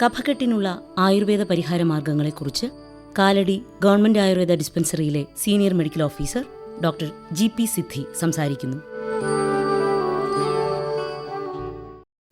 കഫക്കെട്ടിനുള്ള ആയുർവേദ പരിഹാര മാർഗങ്ങളെക്കുറിച്ച് Kalady government Ayurveda ഡിസ്പെൻസറിയിലെ senior medical officer doctor G P Siddhi സംസാരിക്കുന്നു.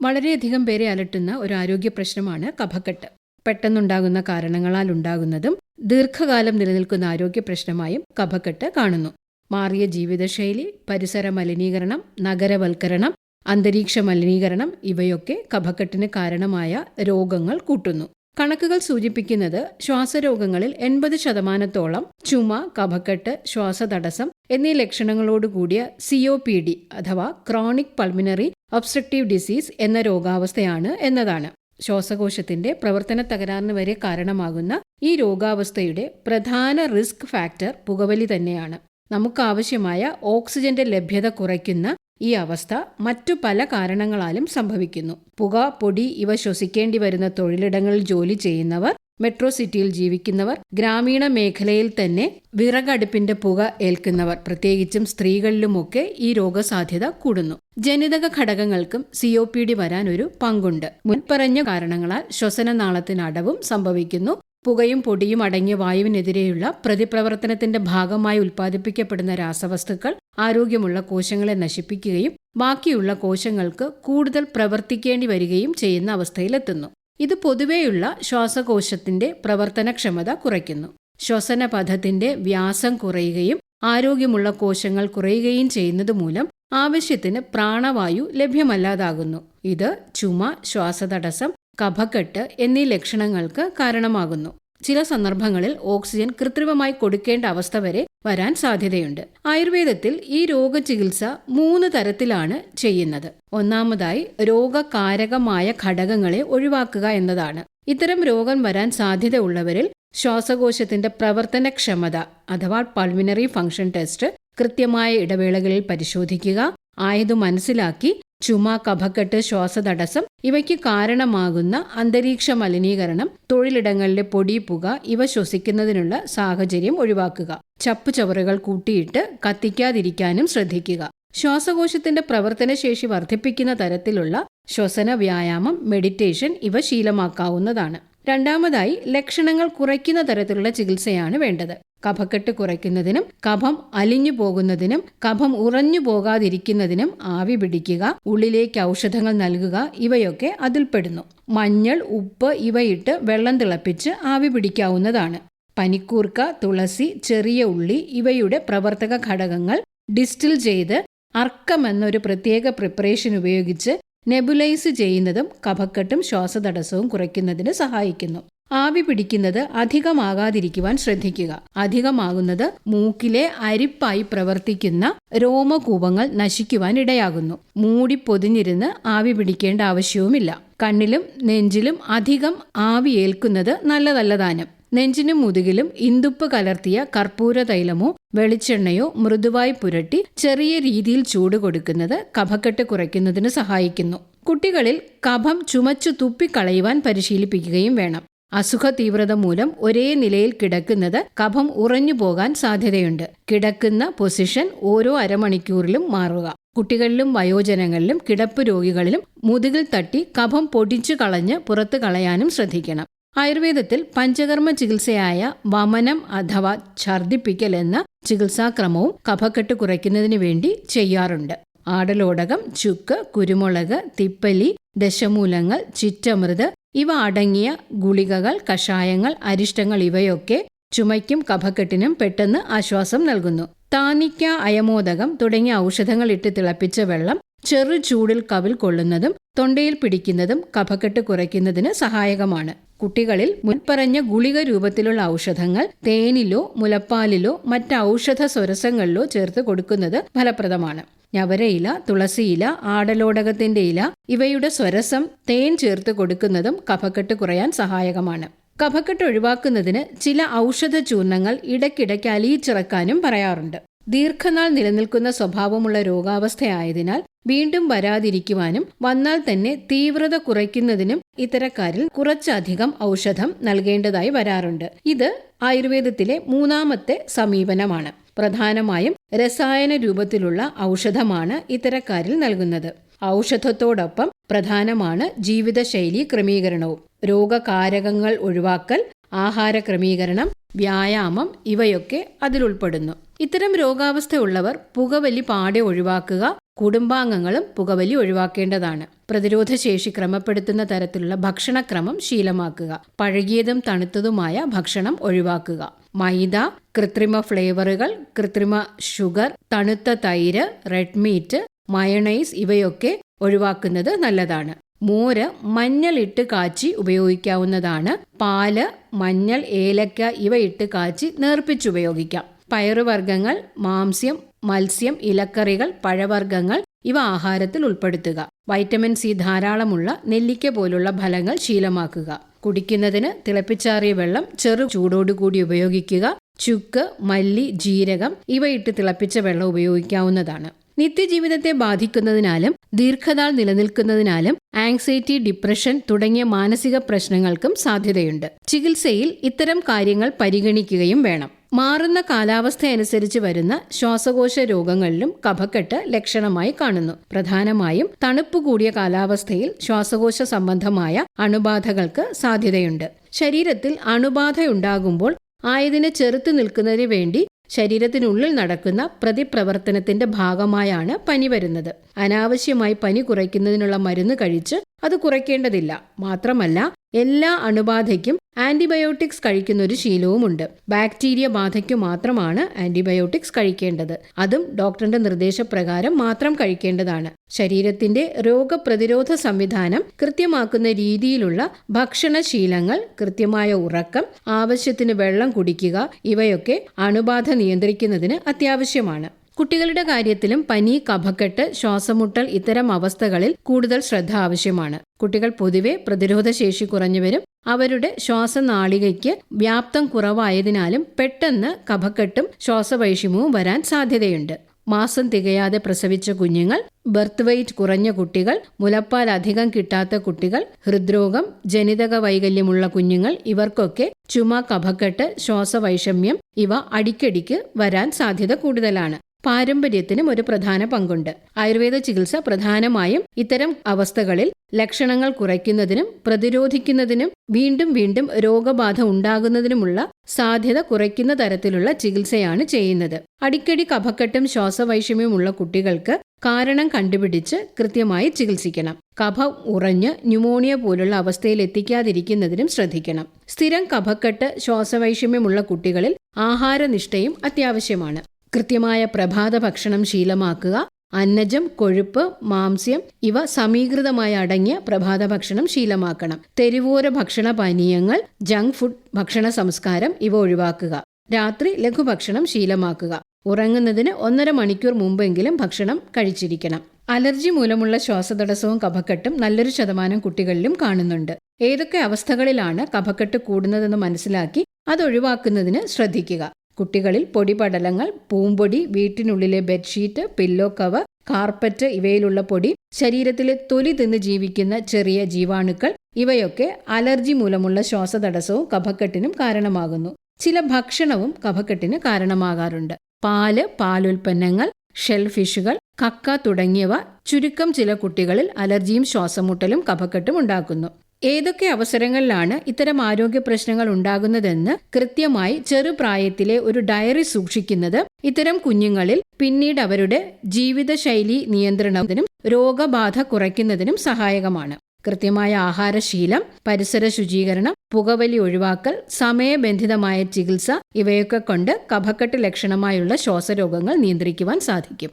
വളരെയധികം പേരെ അലട്ടുന്ന ഒരു ആരോഗ്യ പ്രശ്നമാണ് കഫക്കെട്ട്. പെട്ടെന്നുണ്ടാകുന്ന കാരണങ്ങളാൽ ഉണ്ടാകുന്നതും ദീർഘകാലം നിലനിൽക്കുന്ന ആരോഗ്യ പ്രശ്നമായും കഫക്കെട്ട് കാണുന്നു. മാറിയ ജീവിതശൈലി പരിസര മലിനീകരണം നഗരവൽക്കരണം അന്തരീക്ഷ മലിനീകരണം ഇവയൊക്കെ കഫക്കെട്ടിന് കാരണമായ രോഗങ്ങൾ കൂട്ടുന്നു. കണക്കുകൾ സൂചിപ്പിക്കുന്നത് ശ്വാസരോഗങ്ങളിൽ എൺപത് ശതമാനത്തോളം ചുമ കഫക്കെട്ട് ശ്വാസതടസ്സം എന്നീ ലക്ഷണങ്ങളോടുകൂടിയ സി ഒ പി ഡി അഥവാ ക്രോണിക് പൾമിനറി ഒബ്സ്ട്രക്റ്റീവ് ഡിസീസ് എന്ന രോഗാവസ്ഥയാണ് എന്നതാണ്. ശ്വാസകോശത്തിന്റെ പ്രവർത്തന തകരാറിന് വരെ കാരണമാകുന്ന ഈ രോഗാവസ്ഥയുടെ പ്രധാന റിസ്ക് ഫാക്ടർ പുകവലി തന്നെയാണ്. നമുക്കാവശ്യമായ ഓക്സിജന്റെ ലഭ്യത കുറയ്ക്കുന്ന ഈ അവസ്ഥ മറ്റു പല കാരണങ്ങളാലും സംഭവിക്കുന്നു. പുക പൊടി ഇവ ശ്വസിക്കേണ്ടി വരുന്ന തൊഴിലിടങ്ങളിൽ ജോലി ചെയ്യുന്നവർ മെട്രോ സിറ്റിയിൽ ജീവിക്കുന്നവർ ഗ്രാമീണ മേഖലയിൽ തന്നെ വിറകടുപ്പിന്റെ പുക ഏൽക്കുന്നവർ പ്രത്യേകിച്ചും സ്ത്രീകളിലുമൊക്കെ ഈ രോഗസാധ്യത കൂടുന്നു. ജനിതക ഘടകങ്ങൾക്കും സി ഒ പി ഡി വരാൻ ഒരു പങ്കുണ്ട്. മുൻപറഞ്ഞ കാരണങ്ങളാൽ ശ്വസനനാളത്തിന് അടവും സംഭവിക്കുന്നു. പുകയും പൊടിയും അടങ്ങിയ വായുവിനെതിരെയുള്ള പ്രതിപ്രവർത്തനത്തിന്റെ ഭാഗമായി ഉൽപ്പാദിപ്പിക്കപ്പെടുന്ന രാസവസ്തുക്കൾ ആരോഗ്യമുള്ള കോശങ്ങളെ നശിപ്പിക്കുകയും ബാക്കിയുള്ള കോശങ്ങൾക്ക് കൂടുതൽ പ്രവർത്തിക്കേണ്ടി വരികയും ചെയ്യുന്ന അവസ്ഥയിലെത്തുന്നു. ഇത് പൊതുവെയുള്ള ശ്വാസകോശത്തിന്റെ പ്രവർത്തനക്ഷമത കുറയ്ക്കുന്നു. ശ്വസനപഥത്തിന്റെ വ്യാസം കുറയുകയും ആരോഗ്യമുള്ള കോശങ്ങൾ കുറയുകയും ചെയ്യുന്നത് മൂലം ആവശ്യത്തിന് പ്രാണവായു ലഭ്യമല്ലാതാകുന്നു. ഇത് ചുമ ശ്വാസതടസ്സം കഫക്കെട്ട് എന്നീ ലക്ഷണങ്ങൾക്ക് കാരണമാകുന്നു. ചില സന്ദർഭങ്ങളിൽ ഓക്സിജൻ കൃത്രിമമായി കൊടുക്കേണ്ട അവസ്ഥ വരെ വരാൻ സാധ്യതയുണ്ട്. ആയുർവേദത്തിൽ ഈ രോഗചികിത്സ മൂന്ന് തരത്തിലാണ് ചെയ്യുന്നത്. ഒന്നാമതായി രോഗകാരകമായ ഘടകങ്ങളെ ഒഴിവാക്കുക എന്നതാണ്. ഇത്തരം രോഗം വരാൻ സാധ്യതയുള്ളവരിൽ ശ്വാസകോശത്തിന്റെ പ്രവർത്തനക്ഷമത അഥവാ പൾമിനറി ഫംഗ്ഷൻ ടെസ്റ്റ് കൃത്യമായ ഇടവേളകളിൽ പരിശോധിക്കുക ആയത് മനസ്സിലാക്കി ചുമ കഫക്കെട്ട് ശ്വാസതടസ്സം ഇവയ്ക്ക് കാരണമാകുന്ന അന്തരീക്ഷ മലിനീകരണം തൊഴിലിടങ്ങളിലെ പൊടി പുക ഇവ ശ്വസിക്കുന്നതിനുള്ള സാഹചര്യം ഒഴിവാക്കുക. ചപ്പുചവറുകൾ കൂട്ടിയിട്ട് കത്തിക്കാതിരിക്കാനും ശ്രദ്ധിക്കുക. ശ്വാസകോശത്തിന്റെ പ്രവർത്തനശേഷി വർദ്ധിപ്പിക്കുന്ന തരത്തിലുള്ള ശ്വസന വ്യായാമം മെഡിറ്റേഷൻ ഇവ ശീലമാക്കാവുന്നതാണ്. രണ്ടാമതായി ലക്ഷണങ്ങൾ കുറയ്ക്കുന്ന തരത്തിലുള്ള ചികിത്സയാണ് വേണ്ടത്. കഫക്കെട്ട് കുറയ്ക്കുന്നതിനും കഫം അലിഞ്ഞു പോകുന്നതിനും കഫം ഉറഞ്ഞു പോകാതിരിക്കുന്നതിനും ആവി പിടിക്കുക ഉള്ളിലേക്ക് ഔഷധങ്ങൾ നൽകുക ഇവയൊക്കെ അതിൽപ്പെടുന്നു. മഞ്ഞൾ ഉപ്പ് ഇവയിട്ട് വെള്ളം തിളപ്പിച്ച് ആവി പിടിക്കാവുന്നതാണ്. പനിക്കൂർക്ക തുളസി ചെറിയ ഉള്ളി ഇവയുടെ പ്രവർത്തക ഘടകങ്ങൾ ഡിസ്റ്റിൽ ചെയ്ത് അർക്കം എന്നൊരു പ്രത്യേക പ്രിപ്പറേഷൻ ഉപയോഗിച്ച് നെബുലൈസ് ചെയ്യുന്നതും കഫക്കെട്ടും ശ്വാസതടസ്സവും കുറയ്ക്കുന്നതിന് സഹായിക്കുന്നു. ആവി പിടിക്കുന്നത് അധികമാകാതിരിക്കുവാൻ ശ്രദ്ധിക്കുക. അധികമാകുന്നത് മൂക്കിലെ അരിപ്പായി പ്രവർത്തിക്കുന്ന രോമകൂപങ്ങൾ നശിക്കുവാൻ ഇടയാകുന്നു. മൂടി പൊതിഞ്ഞിരുന്ന് ആവി പിടിക്കേണ്ട ആവശ്യവുമില്ല. കണ്ണിലും നെഞ്ചിലും അധികം ആവി ഏൽക്കുന്നത് നല്ലതല്ലതാനും നെഞ്ചിനും മുതുകിലും ഇന്ദുപ്പ് കലർത്തിയ കർപ്പൂര തൈലമോ വെളിച്ചെണ്ണയോ മൃദുവായി പുരട്ടി ചെറിയ രീതിയിൽ ചൂട് കൊടുക്കുന്നത് കഫക്കെട്ട് കുറയ്ക്കുന്നതിന് സഹായിക്കുന്നു. കുട്ടികളിൽ കഫം ചുമച്ചു തുപ്പിക്കളയുവാൻ പരിശീലിപ്പിക്കുകയും വേണം. അസുഖ തീവ്രത മൂലം ഒരേ നിലയിൽ കിടക്കുന്നത് കഫം ഉറഞ്ഞു പോകാൻ സാധ്യതയുണ്ട്. കിടക്കുന്ന പൊസിഷൻ ഓരോ അരമണിക്കൂറിലും മാറുക. കുട്ടികളിലും വയോജനങ്ങളിലും കിടപ്പ് രോഗികളിലും മുതുകിൽ തട്ടി കഫം പൊടിച്ചു കളഞ്ഞ് പുറത്തു കളയാനും ശ്രദ്ധിക്കണം. ആയുർവേദത്തിൽ പഞ്ചകർമ്മ ചികിത്സയായ വമനം അഥവാ ഛർദിപ്പിക്കൽ എന്ന ചികിത്സാക്രമവും കഫക്കെട്ട് കുറയ്ക്കുന്നതിന് വേണ്ടി ചെയ്യാറുണ്ട്. ആടലോടകം ചുക്ക് കുരുമുളക് തിപ്പലി ദശമൂലങ്ങൾ ചിറ്റമൃത് ഇവ അടങ്ങിയ ഗുളികകൾ കഷായങ്ങൾ അരിഷ്ടങ്ങൾ ഇവയൊക്കെ ചുമയ്ക്കും കഫക്കെട്ടിനും പെട്ടെന്ന് ആശ്വാസം നൽകുന്നു. താനിക്ക അയമോദകം തുടങ്ങിയ ഔഷധങ്ങൾ ഇട്ട് തിളപ്പിച്ച വെള്ളം ചെറു ചൂടിൽ കവിൽ കൊള്ളുന്നതും തൊണ്ടയിൽ പിടിക്കുന്നതും കഫക്കെട്ട് കുറയ്ക്കുന്നതിന് സഹായകമാണ്. കുട്ടികളിൽ മുൻപറഞ്ഞ ഗുളിക രൂപത്തിലുള്ള ഔഷധങ്ങൾ തേനിലോ മുലപ്പാലിലോ മറ്റ് ഔഷധ സ്വരസങ്ങളിലോ ചേർത്ത് കൊടുക്കുന്നത് ഫലപ്രദമാണ്. ഞവരയില തുളസിയില ആടലോടകത്തിന്റെ ഇല ഇവയുടെ സ്വരസം തേൻ ചേർത്ത് കൊടുക്കുന്നതും കഫക്കെട്ട് കുറയാൻ സഹായകമാണ്. കഫക്കെട്ട് ഒഴിവാക്കുന്നതിന് ചില ഔഷധ ചൂർണങ്ങൾ ഇടയ്ക്കിടയ്ക്ക് അലിയിച്ചിറക്കാനും പറയാറുണ്ട്. ദീർഘനാൾ നിലനിൽക്കുന്ന സ്വഭാവമുള്ള രോഗാവസ്ഥയായതിനാൽ വീണ്ടും വരാതിരിക്കുവാനും വന്നാൽ തന്നെ തീവ്രത കുറയ്ക്കുന്നതിനും ഇത്തരക്കാരിൽ കുറച്ചധികം ഔഷധം നൽകേണ്ടതായി വരാറുണ്ട്. ഇത് ആയുർവേദത്തിലെ മൂന്നാമത്തെ സമീപനമാണ്. പ്രധാനമായും രസായന രൂപത്തിലുള്ള ഔഷധമാണ് ഇത്തരക്കാരിൽ നൽകുന്നത്. ഔഷധത്തോടൊപ്പം പ്രധാനമാണ് ജീവിതശൈലി ക്രമീകരണവും. രോഗകാരകങ്ങൾ ഒഴിവാക്കൽ ആഹാര ക്രമീകരണം വ്യായാമം ഇവയൊക്കെ അതിലുൾപ്പെടുന്നു. ഇത്തരം രോഗാവസ്ഥയുള്ളവർ പുകവലി പാടെ ഒഴിവാക്കുക കുടുംബാംഗങ്ങളും പുകവലി ഒഴിവാക്കേണ്ടതാണ്. പ്രതിരോധ ശേഷി ക്രമപ്പെടുത്തുന്ന തരത്തിലുള്ള ഭക്ഷണക്രമം ശീലമാക്കുക. പഴകിയതും തണുത്തതുമായ ഭക്ഷണം ഒഴിവാക്കുക. മൈദ കൃത്രിമ ഫ്ലേവറുകൾ കൃത്രിമ ഷുഗർ തണുത്ത തൈര് റെഡ് മീറ്റ് മയണൈസ് ഇവയൊക്കെ ഒഴിവാക്കുന്നത് നല്ലതാണ്. മോര് മഞ്ഞളിട്ട് കാച്ചി ഉപയോഗിക്കാവുന്നതാണ്. പാൽ മഞ്ഞൾ ഏലക്ക ഇവ ഇട്ട് കാച്ചി നേർപ്പിച്ചുപയോഗിക്കാം പയറുവർഗങ്ങൾ മാംസ്യം മത്സ്യം ഇലക്കറികൾ പഴവർഗങ്ങൾ ഇവ ആഹാരത്തിൽ ഉൾപ്പെടുത്തുക. വൈറ്റമിൻ സി ധാരാളമുള്ള നെല്ലിക്ക പോലുള്ള ഫലങ്ങൾ ശീലമാക്കുക. കുടിക്കുന്നതിന് തിളപ്പിച്ചാറിയ വെള്ളം ചെറു ചൂടോടുകൂടി ഉപയോഗിക്കുക. ചുക്ക് മല്ലി ജീരകം ഇവ ഇട്ട് തിളപ്പിച്ച വെള്ളം ഉപയോഗിക്കാവുന്നതാണ്. നിത്യജീവിതത്തെ ബാധിക്കുന്നതിനാലും ദീർഘനാൾ നിലനിൽക്കുന്നതിനാലും ആങ്സൈറ്റി ഡിപ്രഷൻ തുടങ്ങിയ മാനസിക പ്രശ്നങ്ങൾക്കും സാധ്യതയുണ്ട്. ചികിത്സയിൽ ഇത്തരം കാര്യങ്ങൾ പരിഗണിക്കുകയും വേണം. മാറുന്ന കാലാവസ്ഥ അനുസരിച്ച് വരുന്ന ശ്വാസകോശ രോഗങ്ങളിലും കഫക്കെട്ട് ലക്ഷണമായി കാണുന്നു. പ്രധാനമായും തണുപ്പ് കൂടിയ കാലാവസ്ഥയിൽ ശ്വാസകോശ സംബന്ധമായ അണുബാധകൾക്ക് സാധ്യതയുണ്ട്. ശരീരത്തിൽ അണുബാധയുണ്ടാകുമ്പോൾ ആയതിനെ ചെറുത്തു നിൽക്കുന്നതിന് വേണ്ടി ശരീരത്തിനുള്ളിൽ നടക്കുന്ന പ്രതിപ്രവർത്തനത്തിന്റെ ഭാഗമായാണ് പനി വരുന്നത്. അനാവശ്യമായി പനി കുറയ്ക്കുന്നതിനുള്ള മരുന്ന് കഴിച്ച് അത് കുറയ്ക്കേണ്ടതില്ല. മാത്രമല്ല എല്ലാ അണുബാധയ്ക്കും ആന്റിബയോട്ടിക്സ് കഴിക്കുന്ന ഒരു ശീലവുമുണ്ട്. ബാക്ടീരിയ ബാധയ്ക്കു മാത്രമാണ് ആന്റിബയോട്ടിക്സ് കഴിക്കേണ്ടത്. അതും ഡോക്ടറിന്റെ നിർദ്ദേശപ്രകാരം മാത്രം കഴിക്കേണ്ടതാണ്. ശരീരത്തിന്റെ രോഗപ്രതിരോധ സംവിധാനം കൃത്യമാക്കുന്ന രീതിയിലുള്ള ഭക്ഷണശീലങ്ങൾ കൃത്യമായ ഉറക്കം ആവശ്യത്തിന് വെള്ളം കുടിക്കുക ഇവയൊക്കെ അണുബാധ നിയന്ത്രിക്കുന്നതിന് അത്യാവശ്യമാണ്. കുട്ടികളുടെ കാര്യത്തിലും പനി കഫക്കെട്ട് ശ്വാസമുട്ടൽ ഇത്തരം അവസ്ഥകളിൽ കൂടുതൽ ശ്രദ്ധ ആവശ്യമാണ്. കുട്ടികൾ പൊതുവെ പ്രതിരോധശേഷി കുറഞ്ഞവരും അവരുടെ ശ്വാസനാളികയ്ക്ക് വ്യാപ്തം കുറവായതിനാലും പെട്ടെന്ന് കഫക്കെട്ടും ശ്വാസവൈഷമ്യവും വരാൻ സാധ്യതയുണ്ട്. മാസം തികയാതെ പ്രസവിച്ച കുഞ്ഞുങ്ങൾ ബർത്ത് വെയിറ്റ് കുറഞ്ഞ കുട്ടികൾ മുലപ്പാൽ അധികം കിട്ടാത്ത കുട്ടികൾ ഹൃദ്രോഗം ജനിതക വൈകല്യമുള്ള കുഞ്ഞുങ്ങൾ ഇവർക്കൊക്കെ ചുമ കഫക്കെട്ട് ശ്വാസവൈഷമ്യം ഇവ അടിക്കടിക്ക് വരാൻ സാധ്യത കൂടുതലാണ്. പാരമ്പര്യത്തിനും ഒരു പ്രധാന പങ്കുണ്ട്. ആയുർവേദ ചികിത്സ പ്രധാനമായും ഇത്തരം അവസ്ഥകളിൽ ലക്ഷണങ്ങൾ കുറയ്ക്കുന്നതിനും പ്രതിരോധിക്കുന്നതിനും വീണ്ടും വീണ്ടും രോഗബാധ ഉണ്ടാകുന്നതിനുമുള്ള സാധ്യത കുറയ്ക്കുന്ന തരത്തിലുള്ള ചികിത്സയാണ് ചെയ്യുന്നത്. അടിക്കടി കഫക്കെട്ടും ശ്വാസവൈഷമ്യമുള്ള കുട്ടികൾക്ക് കാരണം കണ്ടുപിടിച്ച് കൃത്യമായി ചികിത്സിക്കണം. കഫ ഉറഞ്ഞ് ന്യൂമോണിയ പോലുള്ള അവസ്ഥയിൽ എത്തിക്കാതിരിക്കുന്നതിനും ശ്രദ്ധിക്കണം. സ്ഥിരം കഫക്കെട്ട് ശ്വാസവൈഷമ്യമുള്ള കുട്ടികളിൽ ആഹാരനിഷ്ഠയും അത്യാവശ്യമാണ്. കൃത്യമായ പ്രഭാത ഭക്ഷണം ശീലമാക്കുക. അന്നജം കൊഴുപ്പ് മാംസ്യം ഇവ സമീകൃതമായി അടങ്ങിയ പ്രഭാത ഭക്ഷണം ശീലമാക്കണം. തെരുവോര ഭക്ഷണ പാനീയങ്ങൾ ജങ്ക് ഫുഡ് ഭക്ഷണ സംസ്കാരം ഇവ ഒഴിവാക്കുക. രാത്രി ലഘുഭക്ഷണം ശീലമാക്കുക. ഉറങ്ങുന്നതിന് ഒന്നര മണിക്കൂർ മുമ്പെങ്കിലും ഭക്ഷണം കഴിച്ചിരിക്കണം. അലർജി മൂലമുള്ള ശ്വാസതടസ്സവും കഫക്കെട്ടും നല്ലൊരു ശതമാനം കുട്ടികളിലും കാണുന്നുണ്ട്. ഏതൊക്കെ അവസ്ഥകളിലാണ് കഫക്കെട്ട് കൂടുന്നതെന്ന് മനസ്സിലാക്കി അത് ഒഴിവാക്കുന്നതിന് ശ്രദ്ധിക്കുക. കുട്ടികളിൽ പൊടിപടലങ്ങൾ പൂമ്പൊടി വീട്ടിനുള്ളിലെ ബെഡ്ഷീറ്റ് പില്ലോ കവർ കാർപ്പറ്റ് ഇവയിലുള്ള പൊടി ശരീരത്തിലെ തൊലി തിന്ന് ജീവിക്കുന്ന ചെറിയ ജീവാണുക്കൾ ഇവയൊക്കെ അലർജി മൂലമുള്ള ശ്വാസതടസ്സവും കഫക്കെട്ടിനും കാരണമാകുന്നു. ചില ഭക്ഷണവും കഫക്കെട്ടിന് കാരണമാകാറുണ്ട്. പാൽ പാലുൽപ്പന്നങ്ങൾ ഷെൽഫിഷുകൾ കക്ക തുടങ്ങിയവ ചുരുക്കം ചില കുട്ടികളിൽ അലർജിയും ശ്വാസമുട്ടലും കഫക്കെട്ടും ഉണ്ടാക്കുന്നു. ഏതൊക്കെ അവസരങ്ങളിലാണ് ഇത്തരം ആരോഗ്യ പ്രശ്നങ്ങൾ ഉണ്ടാകുന്നതെന്ന് കൃത്യമായി ചെറുപ്രായത്തിലെ ഒരു ഡയറി സൂക്ഷിക്കുന്നത്. ഇത്തരം കുഞ്ഞുങ്ങളിൽ പിന്നീട് അവരുടെ ജീവിതശൈലി നിയന്ത്രണത്തിനും രോഗബാധ കുറയ്ക്കുന്നതിനും സഹായകമാണ്. കൃത്യമായ ആഹാരശീലം പരിസര ശുചീകരണം പുകവലി ഒഴിവാക്കൽ സമയബന്ധിതമായ ചികിത്സ ഇവയൊക്കെ കൊണ്ട് കഫക്കെട്ട് ലക്ഷണമായുള്ള ശ്വാസരോഗങ്ങൾ നിയന്ത്രിക്കുവാൻ സാധിക്കും.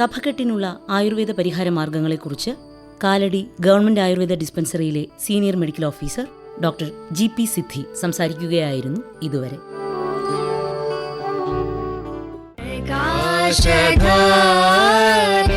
കഫക്കെട്ടിനുള്ള ആയുർവേദ പരിഹാര മാർഗങ്ങളെക്കുറിച്ച് Kalady government Ayurveda ഡിസ്പെൻസറിയിലെ senior medical officer doctor G P Siddhi സംസാരിക്കുകയായിരുന്നു ഇതുവരെ. കാശധാര